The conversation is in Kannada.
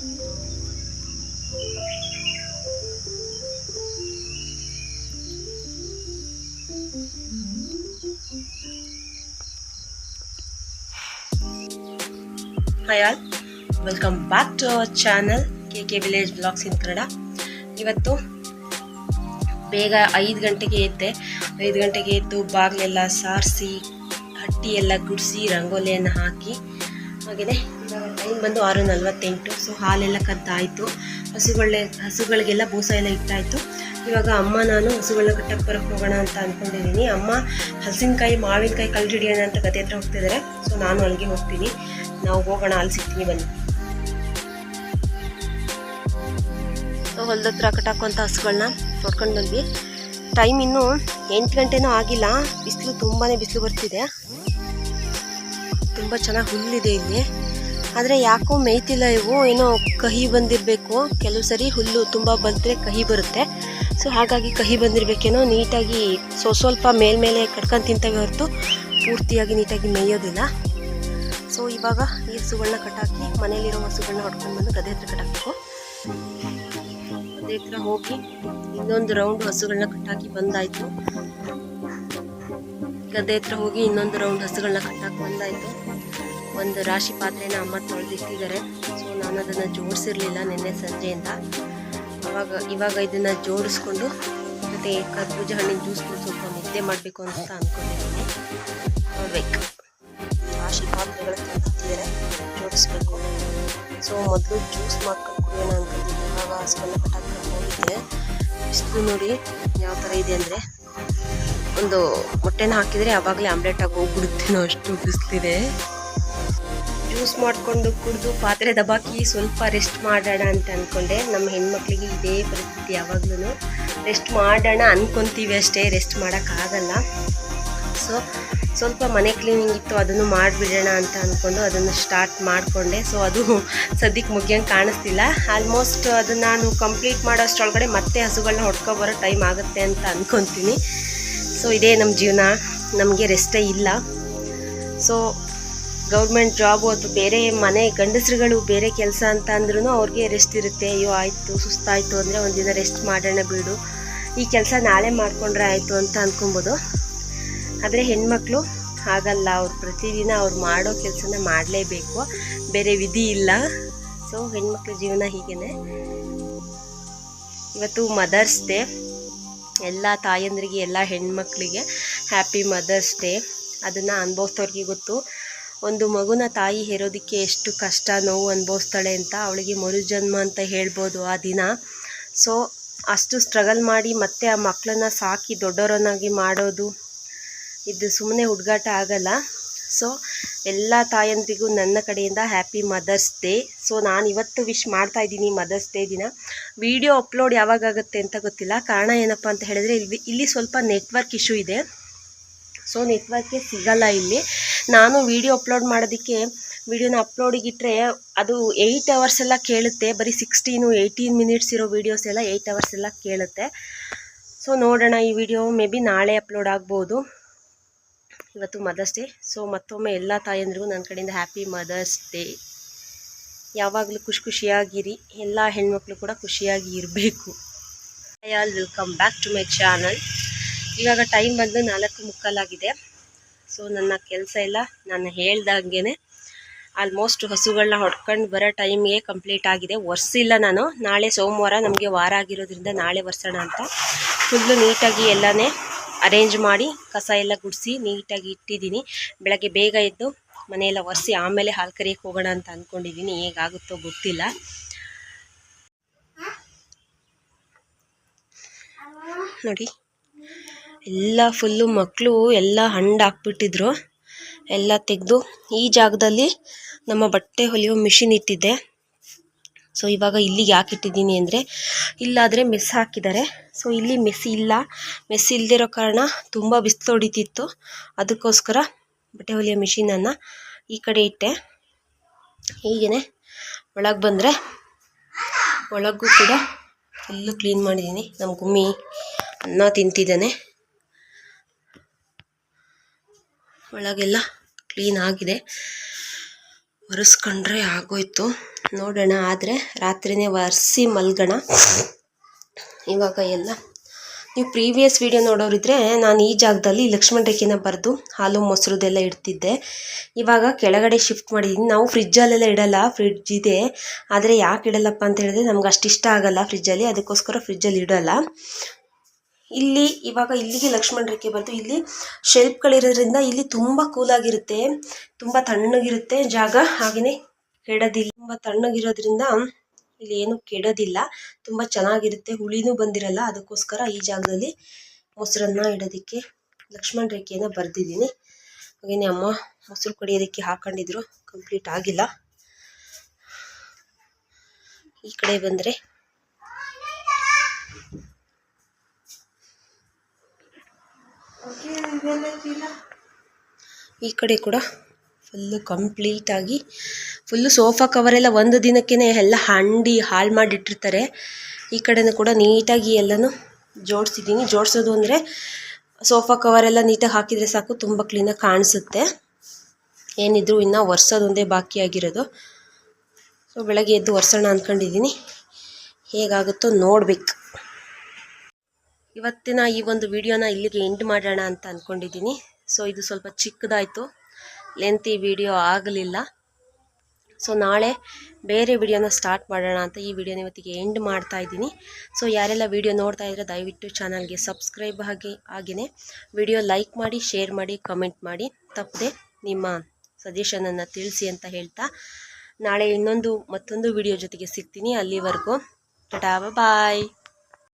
Hi all welcome back to our channel K K village blogs in Kannada ಇವತ್ತು ಬೇಗ ಐದು ಗಂಟೆಗೆ ಎದ್ದೆ. ಐದು ಗಂಟೆಗೆ ಎದ್ದು ಬಾಗಿಲೆಲ್ಲ ಸಾರಿಸಿ ಹಟ್ಟಿ ಎಲ್ಲ ಗುಡಿಸಿ, ರಂಗೋಲಿಯನ್ನು ಹಾಕಿ ಹಾಗೆಯೇ ಟೈಮ್ ಬಂದು ಆರು ನಲ್ವತ್ತೆಂಟು ಸೊ ಹಾಲೆಲ್ಲ ಕದ್ದಾಯಿತು. ಹಸುಗಳೇ ಹಸುಗಳಿಗೆಲ್ಲ ಬೂಸ ಎಲ್ಲ ಇಟ್ಟಾಯಿತು. ಇವಾಗ ಅಮ್ಮ, ನಾನು ಹಸುಗಳನ್ನ ಕಟ್ಟಕ್ಕೆ ಬರೋಕ್ಕೆ ಹೋಗೋಣ ಅಂತ ಅಂದ್ಕೊಂಡಿದ್ದೀನಿ ಅಮ್ಮ ಹಲಸಿನಕಾಯಿ, ಮಾವಿನಕಾಯಿ ಕಲ್ಲು ಹಿಡಿಯೋಣ ಅಂತ ಗದ್ದೆ ಹತ್ರ ಹೋಗ್ತಿದ್ದಾರೆ ಸೊ ನಾನು ಅಲ್ಲಿಗೆ ಹೋಗ್ತೀನಿ. ನಾವು ಹೋಗೋಣ, ಅಲ್ಲಿ ಸಿಗ್ತೀನಿ, ಬನ್ನಿ. ಸೊ ಹೊಲದ ಹತ್ರ ಕಟ್ಟಾಕುವಂಥ ಹಸುಗಳನ್ನ ನೋಡ್ಕೊಂಡು ಬಂದ್ವಿ. ಟೈಮ್ ಇನ್ನೂ ಎಂಟು ಗಂಟೆನೂ ಆಗಿಲ್ಲ. ಬಿಸಿಲು ತುಂಬಾ ಬಿಸಿಲು ಬರ್ತಿದೆ. ತುಂಬ ಚೆನ್ನಾಗಿ ಹುಲ್ಲಿದೆ ಇಲ್ಲಿ. ಆದರೆ ಯಾಕೋ ಮೇಯ್ತಿಲ್ಲ ಇವು? ಏನೋ ಕಹಿ ಬಂದಿರಬೇಕು. ಕೆಲವು ಸರಿ ಹುಲ್ಲು ತುಂಬ ಬಂದರೆ ಕಹಿ ಬರುತ್ತೆ. ಸೊ ಹಾಗಾಗಿ ಕಹಿ ಬಂದಿರಬೇಕೇನೋ? ನೀಟಾಗಿ ಸೊ ಸ್ವಲ್ಪ ಮೇಲ್ಮೇಲೆ ಕಟ್ಕೊಂಡು ತಿಂತವೆ ಹೊರತು ಪೂರ್ತಿಯಾಗಿ ನೀಟಾಗಿ ಮೇಯೋದಿಲ್ಲ. ಸೊ ಇವಾಗ ಈ ಹಸುಗಳನ್ನ ಕಟ್ಟಾಕಿ ಮನೇಲಿರೋ ಹಸುಗಳನ್ನ ಹೊಡ್ಕೊಂಡು ಬಂದು ಗದೆ ಹತ್ರ ಕಟ್ಟಾಕಬೇಕು ಗದೆ ಹತ್ರ ಹೋಗಿ ಇನ್ನೊಂದು ರೌಂಡ್ ಹಸುಗಳನ್ನ ಕಟ್ಟಾಕಿ ಬಂದಾಯಿತು. ಗದ್ದೆ ಹತ್ರ ಹೋಗಿ ಇನ್ನೊಂದು ರೌಂಡ್ ಹಸುಗಳನ್ನ ಕಟ್ಟಾಕಿ ಬಂದಾಯಿತು. ಒಂದು ರಾಶಿ ಪಾತ್ರೆನ ಅಮ್ಮ ತೊಳೆದಿಟ್ಟಿದ್ದಾರೆ ಸೊ, ನಾನು ಅದನ್ನು ಜೋಡಿಸಿರಲಿಲ್ಲ ನಿನ್ನೆ ಸಂಜೆಯಿಂದ. ಅವಾಗ ಇವಾಗ ಇದನ್ನು ಜೋಡಿಸ್ಕೊಂಡು ಮತ್ತು ಕರ್ಬೂಜ ಹಣ್ಣಿನ ಜ್ಯೂಸ್ ಸ್ವಲ್ಪ ನಿದ್ದೆ ಮಾಡಬೇಕು ಅಂತ ಅಂದ್ಕೊಂಡಿದ್ದೀನಿ ನೋಡ್ಬೇಕು. ರಾಶಿ ಪಾತ್ರೆಗಳು ತಂದಿಟ್ಟಿದ್ದಾರೆ ಜೋಡಿಸ್ಬೇಕು. ಸೊ, ಮೊದಲು ಜ್ಯೂಸ್ ಮಾಡ್ಕೊಂಡು ಕುಡಿಯೋಣ ಇವಾಗ ಹಸುಗಳನ್ನ ಕಟ್ಟಾಕಿ ಹೋಗಿದ್ದೆ. ಬಿಸಿಲು ನೋಡಿ ಯಾವ ಥರ ಇದೆ ಅಂದರೆ ಒಂದು ಮೊಟ್ಟೆನ ಹಾಕಿದರೆ ಆವಾಗಲೇ ಆಮ್ಲೆಟ್ ಆಗಿ ಹೋಗ್ಬಿಡುತ್ತೇನೋ ಅಷ್ಟು ಬಿಸಿಲಿದೆ. ಜ್ಯೂಸ್ ಮಾಡಿಕೊಂಡು ಕುಡಿದು ಪಾತ್ರೆ ದಬಾಕಿ ಸ್ವಲ್ಪ ರೆಸ್ಟ್ ಮಾಡೋಣ ಅಂತ ಅಂದ್ಕೊಂಡೆ ನಮ್ಮ ಹೆಣ್ಮಕ್ಳಿಗೆ ಇದೇ ಪರಿಸ್ಥಿತಿ ಯಾವಾಗ್ಲೂ ರೆಸ್ಟ್ ಮಾಡೋಣ ಅಂದ್ಕೊತೀವಿ ಅಷ್ಟೇ ರೆಸ್ಟ್ ಮಾಡೋಕ್ಕಾಗಲ್ಲ ಸೊ ಸ್ವಲ್ಪ ಮನೆ ಕ್ಲೀನಿಂಗ್ ಇತ್ತು, ಅದನ್ನು ಮಾಡಿಬಿಡೋಣ ಅಂತ ಅಂದ್ಕೊಂಡು ಅದನ್ನು ಸ್ಟಾರ್ಟ್ ಮಾಡಿಕೊಂಡೆ. ಸೊ ಅದು ಸದ್ಯಕ್ಕೆ ಮುಗಿಯಂಗೆ ಕಾಣಿಸ್ತಿಲ್ಲ. ಆಲ್ಮೋಸ್ಟ್ ಅದನ್ನು ನಾನು ಕಂಪ್ಲೀಟ್ ಮಾಡೋಷ್ಟರೊಳಗಡೆ ಮತ್ತೆ ಹಸುಗಳನ್ನ ಹೊಡ್ಕೊಬರೋ ಟೈಮ್ ಆಗುತ್ತೆ ಅಂತ ಅಂದ್ಕೊತೀನಿ ಸೊ ಇದೇ ನಮ್ಮ ಜೀವನ. ನಮಗೆ ರೆಸ್ಟೇ ಇಲ್ಲ. ಸೊ ಗೌರ್ಮೆಂಟ್ ಜಾಬು ಅಥವಾ ಬೇರೆ ಮನೆ ಗಂಡಸರುಗಳು ಬೇರೆ ಕೆಲಸ ಅಂತ ಅಂದ್ರೂ ಅವ್ರಿಗೆ ರೆಸ್ಟ್ ಇರುತ್ತೆ, ಅಯ್ಯೋ ಆಯಿತು, ಸುಸ್ತಾಯಿತು ಅಂದರೆ ಒಂದಿನ ರೆಸ್ಟ್ ಮಾಡೋಣ ಬಿಡು. ಈ ಕೆಲಸ ನಾಳೆ ಮಾಡಿಕೊಂಡ್ರೆ ಆಯಿತು ಅಂತ ಅಂದ್ಕೊಬೋದು ಆದರೆ ಹೆಣ್ಮಕ್ಳು ಹಾಗಲ್ಲ, ಅವ್ರು ಪ್ರತಿದಿನ ಅವ್ರು ಮಾಡೋ ಕೆಲಸನ ಮಾಡಲೇಬೇಕು. ಬೇರೆ ವಿಧಿ ಇಲ್ಲ. ಸೊ ಹೆಣ್ಮಕ್ಳ ಜೀವನ ಹೀಗೇ ಇವತ್ತು ಮದರ್ಸ್ ಡೇ ಎಲ್ಲ ತಾಯಂದ್ರಿಗೆ, ಎಲ್ಲ ಹೆಣ್ಮಕ್ಳಿಗೆ ಹ್ಯಾಪಿ ಮದರ್ಸ್ ಡೇ ಅದನ್ನು ಅನುಭವಿಸ್ತವ್ರಿಗೆ ಗೊತ್ತು. ಒಂದು ಮಗುನ ತಾಯಿ ಹೇರೋದಕ್ಕೆ ಎಷ್ಟು ಕಷ್ಟ, ನೋವು ಅನುಭವಿಸ್ತಾಳೆ ಅಂತ ಅವಳಿಗೆ ಮರುಜನ್ಮ ಅಂತ ಹೇಳ್ಬೋದು ಆ ದಿನ. ಸೊ, ಅಷ್ಟು ಸ್ಟ್ರಗಲ್ ಮಾಡಿ ಮತ್ತೆ ಆ ಮಕ್ಕಳನ್ನ ಸಾಕಿ ದೊಡ್ಡವರನ್ನಾಗಿ ಮಾಡೋದು, ಇದು ಸುಮ್ಮನೆ ಹುಡುಗಾಟ ಆಗಲ್ಲ. ಸೊ, ಎಲ್ಲ ತಾಯಂದ್ರಿಗೂ ನನ್ನ ಕಡೆಯಿಂದ ಹ್ಯಾಪಿ ಮದರ್ಸ್ ಡೇ ಸೊ, ನಾನು ಇವತ್ತು ವಿಶ್ ಮಾಡ್ತಾ ಇದ್ದೀನಿ ಮದರ್ಸ್ ಡೇ ದಿನ. ವಿಡಿಯೋ ಅಪ್ಲೋಡ್ ಯಾವಾಗ ಆಗುತ್ತೆ ಅಂತ ಗೊತ್ತಿಲ್ಲ. ಕಾರಣ ಏನಪ್ಪ ಅಂತ ಹೇಳಿದ್ರೆ, ಇಲ್ಲಿ ಇಲ್ಲಿ ಸ್ವಲ್ಪ ನೆಟ್ವರ್ಕ್ ಇಶ್ಯೂ ಇದೆ. ಸೊ ನೆಟ್ವರ್ಕೇ ಸಿಗಲ್ಲ ಇಲ್ಲಿ. ನಾನು ವಿಡಿಯೋ ಅಪ್ಲೋಡ್ ಮಾಡೋದಕ್ಕೆ ವಿಡಿಯೋನ ಅಪ್ಲೋಡಿಗಿಟ್ರೆ ಅದು ಏಯ್ಟ್ ಅವರ್ಸ್ ಎಲ್ಲ ಕೇಳುತ್ತೆ. ಬರೀ ಸಿಕ್ಸ್ಟೀನು ಏಯ್ಟೀನ್ ಮಿನಿಟ್ಸ್ ಇರೋ ವೀಡಿಯೋಸ್ ಎಲ್ಲ ಏಯ್ಟ್ ಅವರ್ಸ್ ಎಲ್ಲ ಕೇಳುತ್ತೆ. ಸೊ ನೋಡೋಣ ಈ ವಿಡಿಯೋ, ಮೇ ಬಿ ನಾಳೆ ಅಪ್ಲೋಡ್ ಆಗ್ಬೋದು. ಇವತ್ತು ಮದರ್ಸ್ ಡೇ, ಸೊ ಮತ್ತೊಮ್ಮೆ ಎಲ್ಲ ತಾಯಂದ್ರಿಗೂ ನನ್ನ ಕಡೆಯಿಂದ ಹ್ಯಾಪಿ ಮದರ್ಸ್ ಡೇ ಯಾವಾಗಲೂ ಖುಷಿ ಖುಷಿಯಾಗಿರಿ. ಎಲ್ಲ ಹೆಣ್ಮಕ್ಳು ಕೂಡ ಖುಷಿಯಾಗಿ ಇರಬೇಕು. Hi all welcome back to my channel ಇವಾಗ ಟೈಮ್ ಬಂದು ನಾಲ್ಕು ಮುಕ್ಕಾಲಾಗಿದೆ ಸೊ ನನ್ನ ಕೆಲಸ ಎಲ್ಲ ನಾನು ಹೇಳ್ದಂಗೆ ಆಲ್ಮೋಸ್ಟ್ ಹಸುಗಳನ್ನ ಹೊಡ್ಕೊಂಡು ಬರೋ ಟೈಮ್ಗೆ ಕಂಪ್ಲೀಟ್ ಆಗಿದೆ. ಒರೆಸಿಲ್ಲ ನಾನು. ನಾಳೆ ಸೋಮವಾರ ನಮಗೆ ವಾರ ಆಗಿರೋದ್ರಿಂದ ನಾಳೆ ಒರೆಸೋಣ ಅಂತ. ಫುಲ್ಲು ನೀಟಾಗಿ ಎಲ್ಲನೇ ಅರೇಂಜ್ ಮಾಡಿ ಕಸ ಎಲ್ಲ ಗುಡಿಸಿ ನೀಟಾಗಿ ಇಟ್ಟಿದ್ದೀನಿ. ಬೆಳಗ್ಗೆ ಬೇಗ ಎದ್ದು ಮನೆಯೆಲ್ಲ ಒರೆಸಿ ಆಮೇಲೆ ಹಾಲು ಕರಿಯಕ್ಕೆ ಹೋಗೋಣ ಅಂತ ಅಂದ್ಕೊಂಡಿದ್ದೀನಿ ಹೇಗಾಗುತ್ತೋ ಗೊತ್ತಿಲ್ಲ. ನೋಡಿ. ಎಲ್ಲ ಫುಲ್ಲು ಮಕ್ಕಳು ಎಲ್ಲ ಹಂಡ್ ಹಾಕ್ಬಿಟ್ಟಿದ್ರು. ಎಲ್ಲ ತೆಗೆದು ಈ ಜಾಗದಲ್ಲಿ ನಮ್ಮ ಬಟ್ಟೆ ಹೊಲಿಯೋ ಮಿಷಿನ್ ಇಟ್ಟಿದ್ದೆ. ಸೊ ಇವಾಗ ಇಲ್ಲಿಗೆ ಯಾಕೆ ಇಟ್ಟಿದ್ದೀನಿ ಅಂದರೆ ಇಲ್ಲಾದರೆ ಮೆಸ್ ಹಾಕಿದ್ದಾರೆ. ಸೊ ಇಲ್ಲಿ ಮೆಸ್ ಇಲ್ಲ. ಮೆಸ್ ಇಲ್ಲದಿರೋ ಕಾರಣ ತುಂಬ ಬಿಸಿಲು ಹೊಡಿತಿತ್ತು. ಅದಕ್ಕೋಸ್ಕರ ಬಟ್ಟೆ ಹೊಲಿಯೋ ಮಿಷಿನನ್ನು ಈ ಕಡೆ ಇಟ್ಟೆ. ಹೀಗೇ ಒಳಗೆ ಬಂದರೆ ಒಳಗೂ ಕೂಡ ಫುಲ್ಲು ಕ್ಲೀನ್ ಮಾಡಿದ್ದೀನಿ ನಮ್ಮ ಗುಮ್ಮಿ ಅನ್ನ ತಿಂತಿದ್ದಾನೆ. ಒಳಗೆಲ್ಲ ಕ್ಲೀನ್ ಆಗಿದೆ. ಒರೆಸ್ಕೊಂಡ್ರೆ ಆಗೋಯ್ತು. ನೋಡೋಣ, ಆದರೆ ರಾತ್ರಿನೇ ಒರೆಸಿ ಮಲ್ಗೋಣ. ಇವಾಗ ಎಲ್ಲ ನೀವು ಪ್ರೀವಿಯಸ್ ವಿಡಿಯೋ ನೋಡೋರಿದ್ರೆ ನಾನು ಈ ಜಾಗದಲ್ಲಿ ಲಕ್ಷ್ಮಣ ರೇಖೆನ ಬರೆದು ಹಾಲು ಮೊಸರುದೆಲ್ಲ ಇಡ್ತಿದ್ದೆ. ಇವಾಗ ಕೆಳಗಡೆ ಶಿಫ್ಟ್ ಮಾಡಿದ್ದೀನಿ ನಾವು ಫ್ರಿಜ್ಜಲ್ಲೆಲ್ಲ ಇಡಲ್ಲ ಫ್ರಿಡ್ಜ್ ಇದೆ. ಆದರೆ ಯಾಕೆ ಇಡಲ್ಲಪ್ಪ ಅಂತ ಹೇಳಿದ್ರೆ ನಮ್ಗೆ ಅಷ್ಟು ಇಷ್ಟ ಆಗಲ್ಲ ಫ್ರಿಜ್ಜಲ್ಲಿ ಅದಕ್ಕೋಸ್ಕರ ಫ್ರಿಜ್ಜಲ್ಲಿ ಇಡಲ್ಲ. ಇಲ್ಲಿ, ಇವಾಗ ಇಲ್ಲಿಗೆ ಲಕ್ಷ್ಮಣ ರೇಖೆ ಬಂತು. ಇಲ್ಲಿ ಶೆಲ್ಫ್ಗಳಿರೋದ್ರಿಂದ ಇಲ್ಲಿ ತುಂಬ ಕೂಲಾಗಿರುತ್ತೆ ತುಂಬ ತಣ್ಣಗಿರುತ್ತೆ ಜಾಗ. ಹಾಗೆಯೇ ಕೆಡೋದಿಲ್ಲ. ತುಂಬ ತಣ್ಣಗಿರೋದ್ರಿಂದ ಇಲ್ಲಿ ಏನು ಕೆಡೋದಿಲ್ಲ. ತುಂಬ ಚೆನ್ನಾಗಿರುತ್ತೆ. ಹುಳಿನೂ ಬಂದಿರಲ್ಲ, ಅದಕ್ಕೋಸ್ಕರ ಈ ಜಾಗದಲ್ಲಿ ಮೊಸರನ್ನ ಇಡೋದಕ್ಕೆ ಲಕ್ಷ್ಮಣ ರೇಖೆಯನ್ನು ಬರೆದಿದ್ದೀನಿ. ಹಾಗೆಯೇ ಅಮ್ಮ ಮೊಸರು ಕಡಿಯೋದಕ್ಕೆ ಹಾಕೊಂಡಿದ್ರು. ಕಂಪ್ಲೀಟ್ ಆಗಿಲ್ಲ. ಈ ಕಡೆ ಬಂದರೆ ಈ ಕಡೆ ಕೂಡ ಫುಲ್ಲು ಕಂಪ್ಲೀಟಾಗಿ ಫುಲ್ಲು ಸೋಫಾ ಕವರೆಲ್ಲ ಒಂದು ದಿನಕ್ಕೇ ಎಲ್ಲ ಹಂಡಿ ಹಾಳು ಮಾಡಿಟ್ಟಿರ್ತಾರೆ. ಈ ಕಡೆನೂ ಕೂಡ ನೀಟಾಗಿ ಎಲ್ಲನೂ ಜೋಡಿಸಿದ್ದೀನಿ. ಜೋಡಿಸೋದು ಅಂದರೆ ಸೋಫಾ ಕವರೆಲ್ಲ ನೀಟಾಗಿ ಹಾಕಿದರೆ ಸಾಕು, ತುಂಬ ಕ್ಲೀನಾಗಿ ಕಾಣಿಸುತ್ತೆ. ಏನಿದ್ರು ಇನ್ನೂ ಒರೆಸೋದೊಂದೇ ಬಾಕಿಯಾಗಿರೋದು ಸೊ ಬೆಳಗ್ಗೆ ಎದ್ದು ಒರೆಸೋಣ ಅಂದ್ಕೊಂಡಿದ್ದೀನಿ ಹೇಗಾಗುತ್ತೋ ನೋಡ್ಬೇಕು. ಇವತ್ತಿನ ಈ ಒಂದು ವಿಡಿಯೋನ ಇಲ್ಲಿಗೆ ಎಂಡ್ ಮಾಡೋಣ ಅಂತ ಅಂದ್ಕೊಂಡಿದ್ದೀನಿ ಸೊ ಇದು ಸ್ವಲ್ಪ ಚಿಕ್ಕದಾಯಿತು. ಲೆಂತಿ ವಿಡಿಯೋ ಆಗಲಿಲ್ಲ. ಸೊ ನಾಳೆ ಬೇರೆ ವಿಡಿಯೋನ ಸ್ಟಾರ್ಟ್ ಮಾಡೋಣ ಅಂತ ಈ ವಿಡಿಯೋನ ಇವತ್ತಿಗೆ ಎಂಡ್ ಮಾಡ್ತಾ ಇದ್ದೀನಿ. ಸೊ ಯಾರೆಲ್ಲ ವಿಡಿಯೋ ನೋಡ್ತಾ ಇದ್ರೆ ದಯವಿಟ್ಟು ಚಾನಲ್ಗೆ ಸಬ್ಸ್ಕ್ರೈಬ್ ಆಗಿ ಹಾಗೆಯೇ ವಿಡಿಯೋ ಲೈಕ್ ಮಾಡಿ ಶೇರ್ ಮಾಡಿ ಕಮೆಂಟ್ ಮಾಡಿ. ತಪ್ಪದೆ ನಿಮ್ಮ ಸಜೆಷನನ್ನು ತಿಳಿಸಿ ಅಂತ ಹೇಳ್ತಾ. ನಾಳೆ ಇನ್ನೊಂದು ಮತ್ತೊಂದು ವಿಡಿಯೋ ಜೊತೆಗೆ ಸಿಗ್ತೀನಿ ಅಲ್ಲಿವರೆಗೂ. ಟಾಟಾ ಬಾಯ್